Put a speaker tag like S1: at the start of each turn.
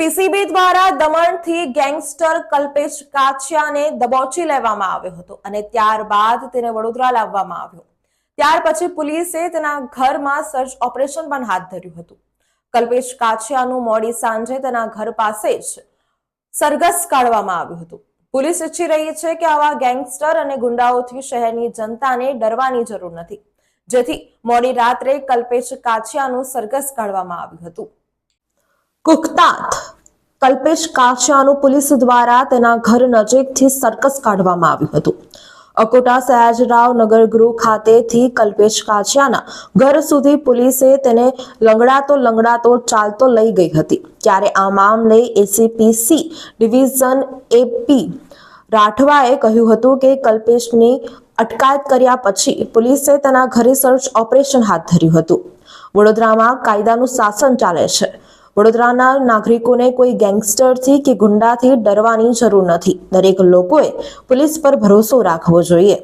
S1: PCB દ્વારા દમણથી gangster Kalpesh કાછિયાને દબોચી લેવામાં આવ્યો હતો અને ત્યારબાદ તેને વડોદરા લાવવામાં આવ્યો. ત્યાર પછી પોલીસે તેના ઘરમાં સર્ચ ઓપરેશન પણ હાથ ધર્યું હતું. કલ્પેશ કાછિયાનું મોડી સાંજે તેના ઘર પાસે જ સરઘસ કાઢવામાં આવ્યું હતું. પોલીસ ઈચ્છી રહી છે કે આવા ગેંગસ્ટર અને ગુંડાઓથી શહેરની જનતાને ડરવાની જરૂર નથી. જેથી મોડી રાત્રે કલ્પેશ કાછિયાનું સરઘસ કાઢવામાં આવ્યું હતું. કુખ્તાત કલ્પેશ કાછિયાનું પોલીસ દ્વારા તેના ઘર નજીકથી સર્કસ કાઢવામાં આવ્યું હતું. અકોટા સયાજરાવ નગર ગૃહ ખાતેથી કલ્પેશ કાછિયાના ઘર સુધી પોલીસે તેને લંગડાતો લંગડાતો ચાલતો લઈ ગઈ હતી. ત્યારે આ મામલે એસીપીસી ડિવિઝન એપી રાઠવાએ કહ્યું હતું કે કલ્પેશની અટકાયત કર્યા પછી પોલીસે તેના ઘરે સર્ચ ઓપરેશન હાથ ધર્યું હતું. વડોદરામાં કાયદાનું શાસન ચાલે છે. વડોદરાના નાગરિકોને કોઈ ગેંગસ્ટરથી કે ગુંડાથી ડરવાની જરૂર નથી. દરેક લોકોએ પોલીસ પર ભરોસો રાખવો જોઈએ.